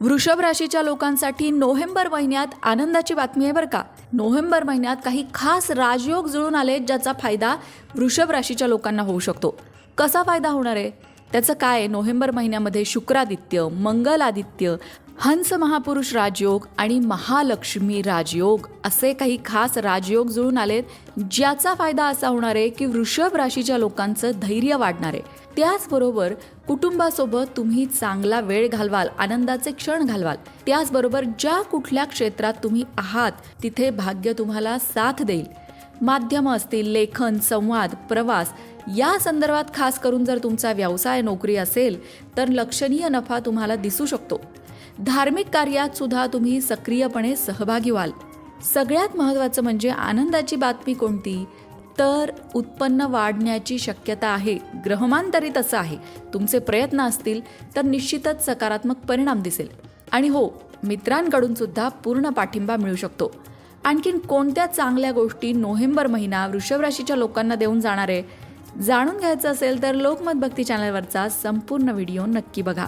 वृषभ राशीच्या लोकांसाठी नोव्हेंबर महिन्यात आनंदाची बातमी आहे बरं का. नोव्हेंबर महिन्यात काही खास राजयोग जुळून आले ज्याचा फायदा वृषभ राशीच्या लोकांना होऊ शकतो. कसा फायदा होणार आहे? त्याचं काय आहे? नोव्हेंबर महिन्यामध्ये शुक्रादित्य मंगलादित्य हंस महापुरुष राजयोग आणि महालक्ष्मी राजयोग असे काही खास राजयोग जुळून आलेत ज्याचा फायदा असा होणार आहे की वृषभ राशीच्या लोकांचं धैर्य वाढणार आहे. त्याचबरोबर कुटुंबासोबत तुम्ही चांगला वेळ घालवाल आनंदाचे क्षण घालवाल. त्याचबरोबर ज्या कुठल्या क्षेत्रात तुम्ही आहात तिथे भाग्य तुम्हाला साथ देईल. माध्यमं असतील लेखन संवाद प्रवास या संदर्भात खास करून जर तुमचा व्यवसाय नोकरी असेल तर लक्षणीय नफा तुम्हाला दिसू शकतो. धार्मिक कार्यात सुद्धा तुम्ही सक्रियपणे सहभागी व्हाल. सगळ्यात महत्त्वाचं म्हणजे आनंदाची बातमी कोणती? तर उत्पन्न वाढण्याची शक्यता आहे. ग्रहमांतरित असं आहे. तुमचे प्रयत्न असतील तर निश्चितच सकारात्मक परिणाम दिसेल. आणि हो मित्रांकडून सुद्धा पूर्ण पाठिंबा मिळू शकतो. आणखीन कोणत्या चांगल्या गोष्टी नोव्हेंबर महिना वृषभ राशीच्या लोकांना देऊन जाणार आहे? जाणून घ्यायचं असेल तर लोकमत भक्ती चॅनलवरचा संपूर्ण व्हिडिओ नक्की बघा.